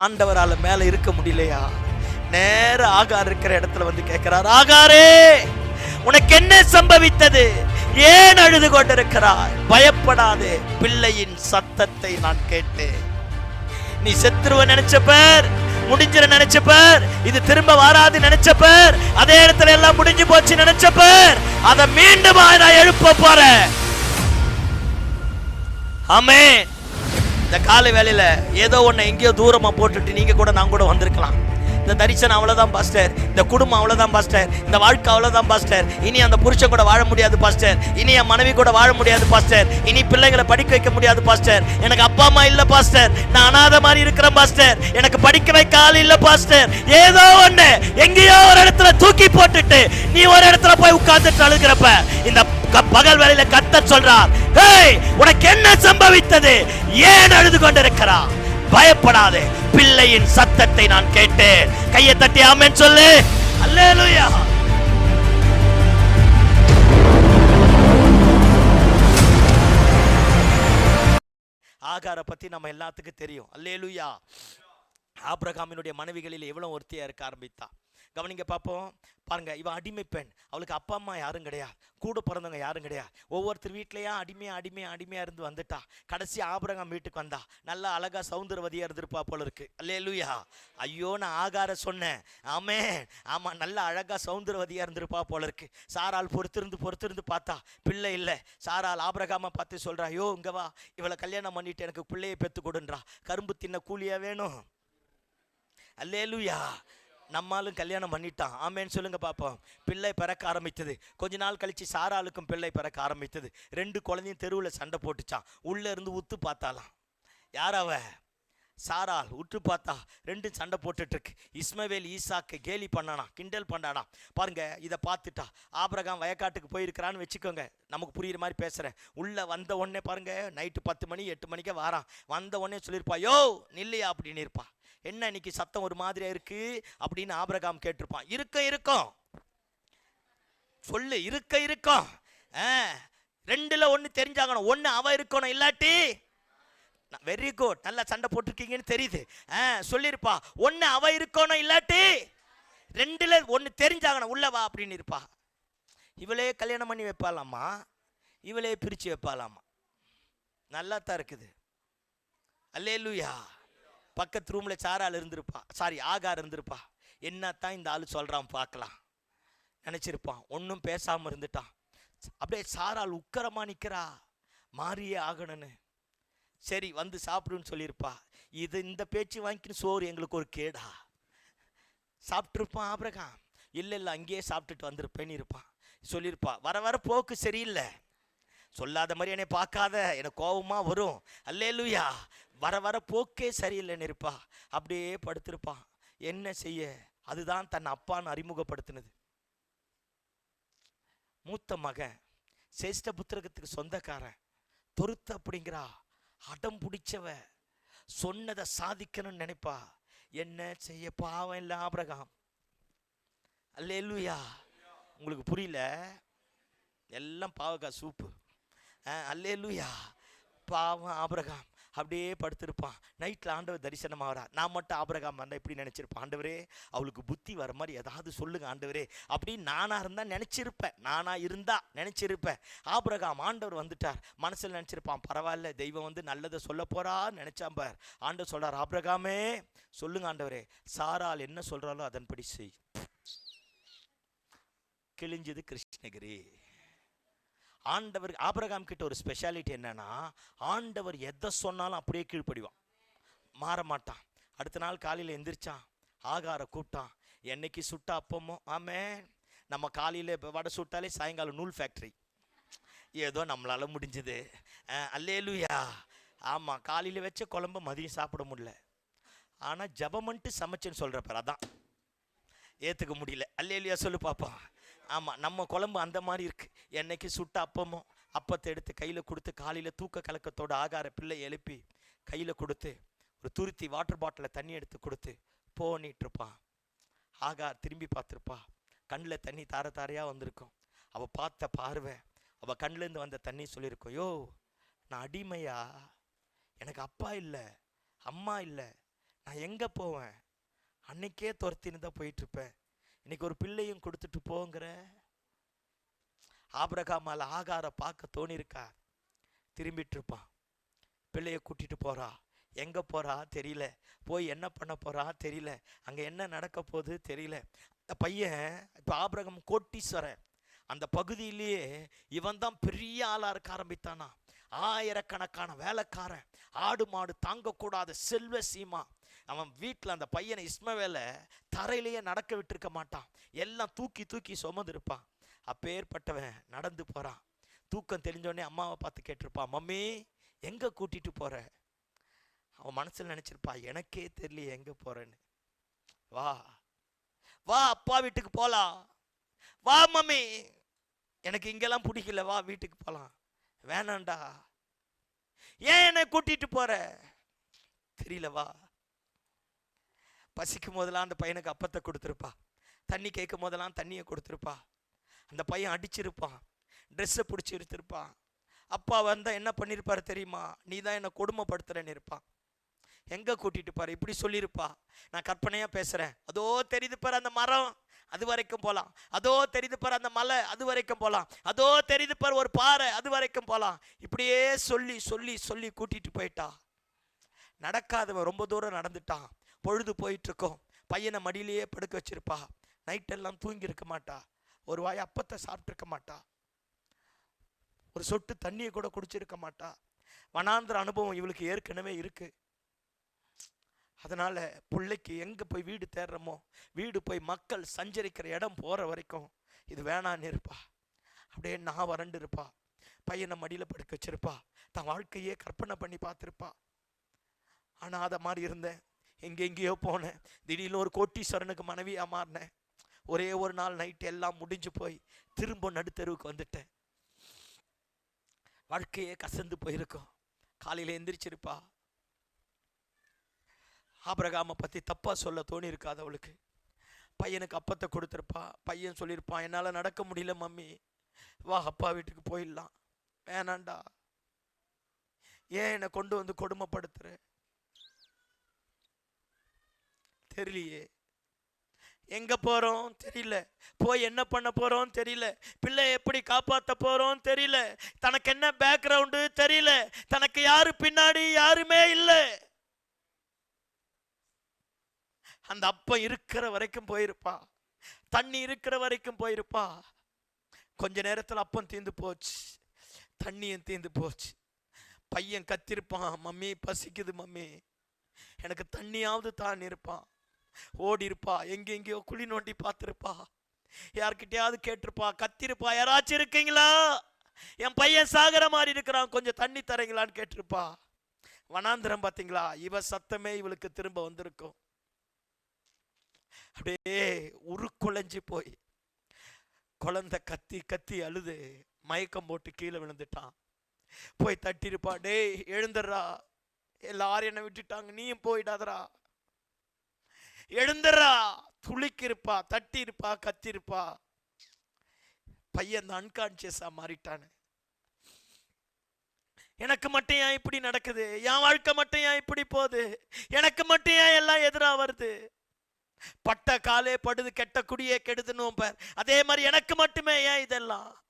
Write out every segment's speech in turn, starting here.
ஆண்டவரால் மேல இருக்க முடியலையா? நேர ஆகார் இருக்கிற இடத்துல வந்து கேட்கிறார் ஆகாரே உனக்கு என்ன சம்பவித்தது? ஏன் அழுது கொண்டிருக்கிறாய்? பயப்படாதே பிள்ளையின் சத்தத்தை நான் கேட்டேன். நீ செத்துருவ நினைச்சப்பர் முடிஞ்சிட நினைச்சப்பர் இது திரும்ப வராது நினைச்சப்பர் அதே இடத்துல எல்லாம் முடிஞ்சு போச்சு நினைச்சப்பர் அதை மீண்டும் நான் எழுப்ப போறேன். ஆமென். இந்த காலை வேலையில் ஏதோ ஒன்று எங்கேயோ தூரமாக போட்டுட்டு நீங்கள் கூட நான் கூட வந்திருக்கலாம். இந்த தரிசனம் அவ்வளோதான் பாஸ்டர் இந்த குடும்பம் அவ்வளோதான் பாஸ்டர் இந்த வாழ்க்கை அவ்வளோதான் பாஸ்டர் இனி அந்த புருஷன் கூட வாழ முடியாது பாஸ்டர் இனி என் மனைவி கூட வாழ முடியாது பாஸ்டர் இனி பிள்ளைங்களை படிக்க வைக்க முடியாது பாஸ்டர் எனக்கு அப்பா அம்மா இல்ல பாஸ்டர் நான் அனாதை மாதிரி இருக்கிறேன் பாஸ்டர் எனக்கு படிக்க வைக்க ஆள் இல்ல பாஸ்டர் ஏதோ ஒண்ணு எங்கேயோ ஒரு இடத்துல தூக்கி போட்டுட்டு நீ ஒரு இடத்துல போய் உட்கார்ந்துட்டு அழுகிறப்ப இந்த க- பகல் வேலையில கத்த சொல்றார் ஹேய் உனக்கு என்ன சம்பவித்தது? ஏன் அழுது கொண்டிருக்கிறான் பயப்படாதே. பிள்ளையின் சத்தத்தை நான் கேட்டேன். கையை தட்டி ஆமேன் சொல்லு. அல்லேலூயா. ஆகார பத்தி நம்ம எல்லாத்துக்கும் தெரியும். அல்லேலூயா. ஆப்ரகாமினுடைய மனைவிகளில் எவ்வளவு ஒருத்தியா இருக்க ஆரம்பித்தா? கவனிங்க பார்ப்போம். பாருங்க இவன் அடிமை பெண். அவளுக்கு அப்பா அம்மா யாரும் கிடையாது. கூட பிறந்தவங்க யாரும் கிடையாது. ஒவ்வொருத்தர் வீட்லயா அடிமையா அடிமையா அடிமையா இருந்து வந்துட்டா. கடைசி ஆபரகம் வீட்டுக்கு வந்தா. நல்லா அழகா சௌந்தரவதியாக இருந்திருப்பா போல இருக்கு. அல்லே லூயா ஐயோ நான் ஆகார சொன்னேன். ஆமே ஆமா நல்லா அழகா சௌந்தரவதியாக இருந்திருப்பா போல இருக்கு. சாரால் பொறுத்திருந்து பொறுத்திருந்து பார்த்தா பிள்ளை இல்லை. சாரால் ஆபரகாம பார்த்து சொல்றா ஐயோ இங்க வா. இவளை கல்யாணம் பண்ணிட்டு எனக்கு பிள்ளையை பெற்று கொடுன்றா. கரும்பு தின்ன கூலியா வேணும்? அல்லேலூயா. நம்மளும் கல்யாணம் பண்ணிட்டான். ஆமேன்னு சொல்லுங்க பார்ப்போம் பிள்ளை பிறக்க ஆரம்பித்தது. கொஞ்ச நாள் கழிச்சு சாராளுக்கும் பிள்ளை பிறக்க ஆரம்பித்தது. ரெண்டு குழந்தையும் தெருவில் சண்டை போட்டுச்சான் உள்ளே இருந்து உத்து பார்த்தாலாம். யார் அவ? சாரால் உற்று பார்த்தா ரெண்டும் சண்டை போட்டுட்ருக்கு. இஸ்மவேல் ஈசாக்கு கேலி பண்ணானா? கிண்டல் பண்ணானா? பாருங்க இதை பார்த்துட்டா. ஆபிரகாம் வயக்காட்டுக்கு போயிருக்கிறான்னு வச்சுக்கோங்க. நமக்கு புரியுற மாதிரி பேசுகிறேன் உள்ளே வந்த உடனே பாருங்க நைட்டு பத்து மணி எட்டு மணிக்கே வாரான். வந்த உடனே சொல்லியிருப்பா யோ நில்லையா? அப்படின்னு இருப்பா. என்ன இன்னைக்கு சத்தம் ஒரு மாதிரியா இருக்கு? அப்படின்னு ஆபிரகாம் கேட்டிருப்பான். இருக்க இருக்கும் சொல்லு இருக்க இருக்கும் ஆ, ரெண்டுல ஒன்று தெரிஞ்சாகணும். ஒன்று அவ இருக்கணும் இல்லாட்டி. வெரி குட் நல்லா சண்டை போட்டிருக்கீங்கன்னு தெரியுது. ஆ, சொல்லியிருப்பா ஒன்று அவ இருக்கணும் இல்லாட்டி ரெண்டுல ஒன்று தெரிஞ்சாகணும். உள்ளவா அப்படின்னு இருப்பா. இவளே கல்யாணம் பண்ணி வைப்பாளாமா இவளே பிரிச்சு வைப்பாளாமா நல்லா தான் இருக்குது. அல்லேலூயா. பக்கத்து ரூமில் சாரால் இருந்திருப்பா. சாரி ஆகார் இருந்திருப்பா. என்னத்தான் இந்த ஆள் சொல்கிறான் பார்க்கலாம். நினச்சிருப்பான். ஒன்றும் பேசாமல் இருந்துட்டான். அப்படியே சாரால் உக்கரமாக நிற்கிறா மாறியே ஆகணும்னு. சரி வந்து சாப்பிடுன்னு சொல்லியிருப்பா. இது இந்த பேச்சு வாங்கிக்கின்னு சோறு எங்களுக்கு ஒரு கேடா. சாப்பிட்ருப்பான் ஆபிரகாம். இல்லை இல்லை அங்கேயே சாப்பிட்டுட்டு வந்திருப்பேன்னு இருப்பான். சொல்லியிருப்பா. வர வர போக்கு சரியில்லை. சொல்லாத மாதிரி என்னை பார்க்காத. எனக்கு கோபமாக வரும். அல்லேலூயா. வர வர போக்கே சரியில்லைன்னு இருப்பா அப்படியே படுத்திருப்பான். என்ன செய்ய? அதுதான் தன் அப்பான்னு அறிமுகப்படுத்தினது. மூத்த மகன் சேஷ்ட புத்திரகத்துக்கு சொந்தக்காரன் பொருத்த அப்படிங்கிறா. அடம் பிடிச்சவ. சொன்னதை சாதிக்கணும்னு நினைப்பா. என்ன செய்ய? பாவம் இல்லை ஆபிரகாம். இல்லையா உங்களுக்கு புரியல? எல்லாம் பாவக்காய் சூப்பு. அல்லேலூயா. பாவம் ஆபிரகாம். அப்படியே படுத்திருப்பான். நைட்டில் ஆண்டவர் தரிசனம் ஆகிறா நான் மட்டும் ஆபிரகாம் வந்தால் இப்படி நினச்சிருப்பேன். ஆண்டவரே அவளுக்கு புத்தி வர மாதிரி ஏதாவது சொல்லுங்க ஆண்டவரே. அப்படின்னு நானா இருந்தால் நினச்சிருப்பேன். நானா இருந்தால் நினச்சிருப்பேன். ஆபிரகாம் ஆண்டவர் வந்துட்டார். மனசில் நினச்சிருப்பான் பரவாயில்ல தெய்வம் வந்து நல்லதை சொல்ல போகிறா நினைச்சான் பார். ஆண்டவர் சொல்கிறார் ஆபிரகாமே சொல்லுங்க ஆண்டவரே. சாரால் என்ன சொல்கிறாலோ அதன்படி செய். கிழிஞ்சது கிருஷ்ணகிரி. ஆண்டவர் ஆபிரகாம் கிட்ட ஒரு ஸ்பெஷாலிட்டி என்னன்னா ஆண்டவர் எதை சொன்னாலும் அப்படியே கீழ்ப்படிவான். மாற மாட்டான். அடுத்த நாள் காலையில் எந்திரிச்சான். ஆகார கூப்பிட்டான் என்னைக்கு சுட்ட அப்பமோ? ஆமே நம்ம காலையில் இப்போ வடை சுட்டாலே சாயங்காலம் நூல் ஃபேக்ட்ரி ஏதோ நம்மளால் முடிஞ்சது. அல்லேலுயா. ஆமாம் காலையில் வச்ச குழம்பு மதியம் சாப்பிட முடியல. ஆனால் ஜபமன்ட்டு சமைச்சேன்னு சொல்கிற பேர் அதான். ஏற்றுக்க முடியல. அல்லேலுயா சொல்லு பார்ப்போம் ஆமாம் நம்ம குழம்பு அந்த மாதிரி இருக்குது என்னைக்கு சுட்ட அப்பமோ அப்பத்தை எடுத்து கையில் கொடுத்து காலையில் தூக்க கலக்கத்தோட ஆகார பிள்ளை எழுப்பி கையில் கொடுத்து ஒரு துருத்தி வாட்டர் பாட்டிலில் தண்ணி எடுத்து கொடுத்து போனிட்டுருப்பான் ஆகார் திரும்பி பார்த்துருப்பா. கண்ணில் தண்ணி தார தாரையாக வந்திருக்கும். அவள் பார்த்த பார்வை அவள் கண்ணிலேருந்து வந்த தண்ணி சொல்லியிருக்கோம் யோ நான் அடிமையா? எனக்கு அப்பா இல்லை அம்மா இல்லை நான் எங்கே போவேன்? அன்னைக்கே துரத்தின்னு தான் போயிட்டுருப்பேன் இன்னைக்கு ஒரு பிள்ளையும் கொடுத்துட்டு போங்கிற. ஆபிரகாமால ஆகார பார்க்க தோணிருக்கா? திரும்பிட்டு இருப்பான் பிள்ளைய கூட்டிட்டு போறா. எங்க போறா? தெரியல. போய் என்ன பண்ண போறா? தெரியல. அங்க என்ன நடக்க போகுது? தெரியல. அந்த பையன் இப்போ ஆபிரகம் கோட்டீஸ்வரன். அந்த பகுதியிலேயே இவன் தான் பெரிய ஆளாக இருக்க ஆரம்பித்தானா? ஆயிரக்கணக்கான வேலைக்காரன். ஆடு மாடு தாங்கக்கூடாத செல்வ சீமா. அவன் வீட்டில் அந்த பையனை இஸ்மவேலை தரையிலேயே நடக்க விட்டுருக்க மாட்டான். எல்லாம் தூக்கி தூக்கி சுமந்துருப்பான். அப்பேற்பட்டவன் நடந்து போகிறான் தூக்கம் தெரிஞ்சோடனே அம்மாவை பார்த்து கேட்டிருப்பான் மம்மி எங்கே கூட்டிகிட்டு போகிற அவன் மனசில் நினச்சிருப்பா எனக்கே தெரியல எங்கே போகிறேன்னு வா வா அப்பா வீட்டுக்கு போகலாம் வா மம்மி. எனக்கு இங்கெல்லாம் பிடிக்கல வா வீட்டுக்கு போகலாம் வேணாண்டா. ஏன் என்னை கூட்டிட்டு போற? தெரியல வா. பசிக்கும் போதெல்லாம் அந்த பையனுக்கு அப்பத்தை கொடுத்துருப்பா. தண்ணி கேட்கும் போதெல்லாம் தண்ணியை கொடுத்துருப்பா. அந்த பையன் அடிச்சிருப்பான். ட்ரெஸ்ஸை பிடிச்சி எடுத்திருப்பான் அப்பா வந்தால் என்ன பண்ணியிருப்பாரு தெரியுமா? நீ தான் என்னை கொடுமைப்படுத்துறேன்னு இருப்பான். எங்கே கூட்டிகிட்டு பாரு இப்படி சொல்லியிருப்பா. நான் கற்பனையாக பேசுகிறேன் அதோ தெரியுது பாரு அந்த மரம். அது வரைக்கும் போகலாம் அதோ தெரியுது பாரு அந்த மலை. அது வரைக்கும் போகலாம் அதோ தெரியுது பாரு ஒரு பாறை. அது வரைக்கும் போகலாம் இப்படியே சொல்லி சொல்லி சொல்லி கூட்டிகிட்டு போயிட்டா. நடக்காதவன் ரொம்ப தூரம் நடந்துட்டான். பொழுது போயிட்டுருக்கோம். பையனை மடியிலேயே படுக்க வச்சிருப்பா. நைட்டெல்லாம் தூங்கி இருக்க மாட்டா. ஒரு வாய் அப்பத்தை சாப்பிட்ருக்க மாட்டா. ஒரு சொட்டு தண்ணியை கூட குடிச்சிருக்க மாட்டா. வனாந்திர அனுபவம் இவளுக்கு ஏற்கனவே இருக்கு. அதனால பிள்ளைக்கு எங்க போய் வீடு தேடுறோமோ வீடு போய் மக்கள் சஞ்சரிக்கிற இடம் போற வரைக்கும் இது வேணான்னு இருப்பா. அப்படியே நான் வறண்டு இருப்பா. பையனை மடியில் படுக்க வச்சிருப்பா. தன் வாழ்க்கையே கற்பனை பண்ணி பார்த்துருப்பா. ஆனால் அதை மாதிரி இருந்தேன். எங்கெங்கேயோ போனேன். திடீர்னு ஒரு கோட்டீஸ்வரனுக்கு மனைவியாக மாறினேன். ஒரே ஒரு நாள் நைட் எல்லாம் முடிஞ்சு போய் திரும்ப நடுத்தெருவுக்கு வந்துட்டேன். வாழ்க்கையே கசந்து போயிருக்கும். காலையில் எந்திரிச்சிருப்பா. ஆபிரகாமை பற்றி தப்பாக சொல்ல தோணி இருக்காது அவளுக்கு. பையனுக்கு அப்பத்தை கொடுத்துருப்பா. பையன் சொல்லியிருப்பான் என்னால் நடக்க முடியல மம்மி. வா அப்பா வீட்டுக்கு போயிடலாம். வேணாண்டா ஏன் என்னை கொண்டு வந்து கொடுமைப்படுத்துகிறேன் தெரியலையே. எங்க போறோம் தெரியல. போய் என்ன பண்ண போகிறோம் தெரியல. பிள்ளை எப்படி காப்பாத்த போகிறோம் தெரியல. தனக்கு என்ன பேக்ரவுண்டு தெரியல. தனக்கு யாரு பின்னாடி யாருமே இல்லை. அந்த அப்பம் இருக்கிற வரைக்கும் போயிருப்பா. தண்ணி இருக்கிற வரைக்கும் போயிருப்பா. கொஞ்ச நேரத்துல அப்பம் தீந்து போச்சு. தண்ணியும் தீந்து போச்சு. பையன் கத்திருப்பான். மம்மி பசிக்குது மம்மி. எனக்கு தண்ணியாவது தான் இருப்பான். ஓடி இருப்பா எங்கெங்கேயோ குழி நோண்டி பார்த்திருப்பா. யார்கிட்டயாவது கேட்டிருப்பா கத்திருப்பா யாராச்சும் இருக்கீங்களா? என் பையன் சாகர மாதிரி இருக்கிறான் கொஞ்சம் தண்ணி தரீங்களான்னு கேட்டிருப்பா. வனாந்திரம் பாத்தீங்களா இவ சத்தமே இவளுக்கு திரும்ப வந்திருக்கும். அப்படியே உருக்குலைஞ்சு போய் குழந்தை கத்தி கத்தி அழுது மயக்கம் போட்டு கீழே விழுந்துட்டான். போய் தட்டிருப்பா டேய் எழுந்துடுறா. எல்லாரும் என்னை விட்டுட்டாங்க நீயும் எழுந்துறா எழுந்துடுறா துளிக்கிருப்பா தட்டி இருப்பா கத்திருப்பா பையன் அந்த அன்கான்சியஸா மாறிட்டானு. எனக்கு மட்டும் ஏன் இப்படி நடக்குது? என் வாழ்க்கை மட்டும் ஏன் இப்படி போகுது? எனக்கு மட்டும் ஏன் எல்லாம் எதிராக வருது? பட்ட காலே படுது கெட்ட குடியே கெடுதுன்னு பார். அதே மாதிரி எனக்கு மட்டுமே ஏன் இதெல்லாம்?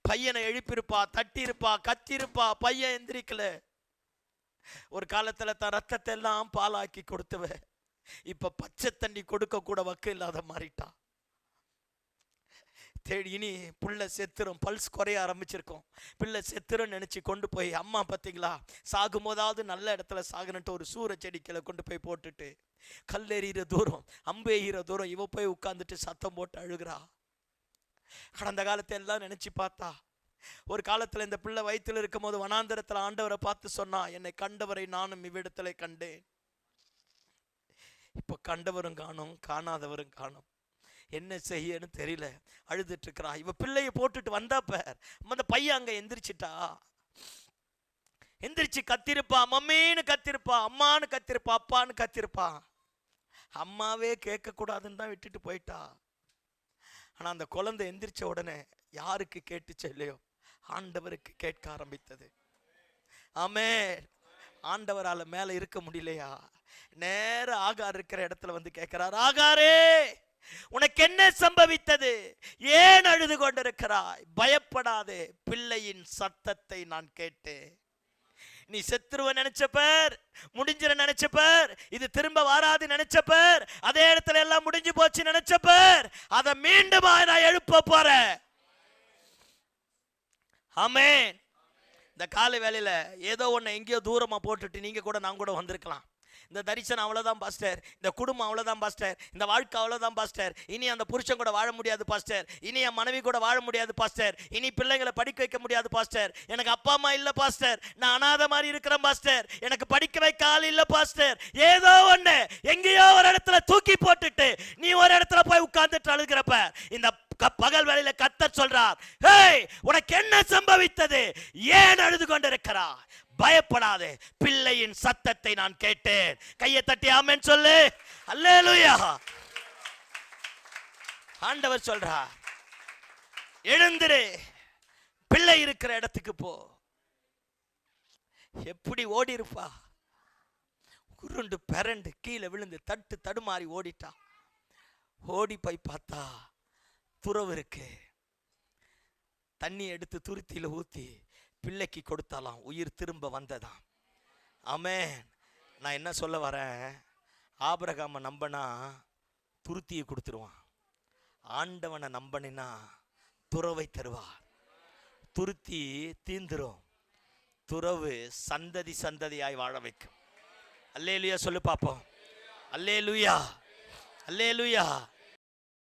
பையனை எழுப்பியிருப்பா தட்டியிருப்பா கத்திருப்பா பையன் எந்திரிக்கல. ஒரு காலத்துல தன் ரத்தத்தை எல்லாம் பாலாக்கி கொடுத்துவேன் இப்ப பச்சை தண்ணி கொடுக்க கூட வக்கு இல்லாத மாறிட்டா. தேடி இனி புள்ள செத்துரும் பல்ஸ் குறைய ஆரம்பிச்சிருக்கோம். பிள்ளை செத்துரும் நினைச்சு கொண்டு போய் அம்மா பார்த்தீங்களா சாகும் போதாவது நல்ல இடத்துல சாகணுன்ட்டு ஒரு சூற செடிக்கலை கொண்டு போய் போட்டுட்டு கல்லெறிகிற தூரம் அம்பு எறிகிற தூரம் இவ போய் உட்காந்துட்டு சத்தம் போட்டு அழுகிறா. கடந்த காலத்தை எல்லாம் நினைச்சு பார்த்தா ஒரு காலத்துல இந்த பிள்ளை வயித்துல இருக்கும்போது வனாந்தரத்துல ஆண்டவரை பார்த்து சொன்னா என்னை கண்டவரை நானும் இவ்விடத்துல கண்டேன். இப்போ கண்டவரும் காணும் காணாதவரும் காணும். என்ன செய்யன்னு தெரியல. அழுதுட்டு இருக்கிறா இவ பிள்ளைய போட்டுட்டு வந்தா அந்த பையன் அங்க எந்திரிச்சிட்டா. எந்திரிச்சு கத்திருப்பா. மம்மின்னு கத்திருப்பா. அம்மான்னு கத்திருப்பா. அப்பான்னு கத்திருப்பா. அம்மாவே கேட்க கூடாதுன்னு தான் விட்டுட்டு போயிட்டா. ஆனா அந்த குழந்தை எந்திரிச்ச உடனே யாருக்கு கேட்டுச்சோ இல்லையோ ஆண்டவருக்கு கேட்க ஆரம்பித்தது. ஆமே ஆண்டவரால் மேலே இருக்க முடியலையா? நேர ஆகார் இருக்கிற இடத்துல வந்து கேட்கிறார் ஆகாரே உனக்கு என்ன சம்பவித்தது? ஏன் அழுது கொண்டிருக்கிறாய்? பயப்படாதே பிள்ளையின் சத்தத்தை நான் கேட்டேன். நீ செத்துருவ நினைச்சப்பர் முடிஞ்சிட நினைச்சப்பர் இது திரும்ப வராது நினைச்சப்பர் அதே இடத்துல எல்லாம் முடிஞ்சு போச்சு நினைச்சப்பர் அதை மீண்டும் நான் எழுப்ப போறேன். ஆமே இந்த காலை வேலையில ஏதோ ஒன்று எங்கேயோ தூரமா போட்டுட்டு நீங்க கூட நான் கூட வந்திருக்கலாம். இந்த தரிசனம் அவ்வளோதான் பாஸ்டர் இந்த குடும்பம் அவ்வளோதான் பாஸ்டர் இந்த வாழ்க்கை அவ்வளோதான் பாஸ்டர் இனி அந்த புருஷன் கூட வாழ முடியாது பாஸ்டர் இனி என் மனைவி கூட வாழ முடியாது பாஸ்டர் இனி பிள்ளைங்களை படிக்க வைக்க முடியாது பாஸ்டர் எனக்கு அப்பா அம்மா இல்லை பாஸ்டர் நான் அனாத மாதிரி இருக்கிறேன் பாஸ்டர் எனக்கு படிக்க வைக்க ஆள் இல்லை பாஸ்டர் ஏதோ ஒன்று எங்கேயோ ஒரு இடத்துல தூக்கி போட்டுட்டு நீ ஒரு இடத்துல போய் உட்கார்ந்துட்டு அழுகிறப்ப இந்த க- பகல் வேலையில கத்தர் சொல்றார் ஹேய் உனக்கு என்ன சம்பவித்தது? ஏன் அழுது கொண்டிருக்கிறார் பயப்படாதே. பிள்ளையின் சத்தத்தை நான் கேட்டேன். கையை தட்டி ஆமென் சொல்லு. அல்லேலூயா. ஆண்டவர் சொல்றா எழுந்திரு. பிள்ளை இருக்கிற இடத்துக்கு போ. எப்படி ஓடி இருப்பா உருண்டு பெரண்டு கீழே விழுந்து தட்டு தடுமாறி ஓடிட்டா. ஓடி போய் பார்த்தா துறவு இருக்கு. தண்ணி எடுத்து துருத்தியில ஊத்தி பிள்ளைக்கு கொடுத்தாலாம். உயிர் திரும்ப வந்ததாம். ஆமே நான் என்ன சொல்ல வரேன்? ஆபிரகாம நம்பனா துருத்தியை கொடுத்துருவான். ஆண்டவனை நம்பனினா துறவை தருவார். துருத்தி தீந்துரும். துறவு சந்ததி சந்ததியாய் வாழ வைக்கும். அல்லேலுயா சொல்லு பாப்போம் அல்லேலுயா. அல்லேலுயா.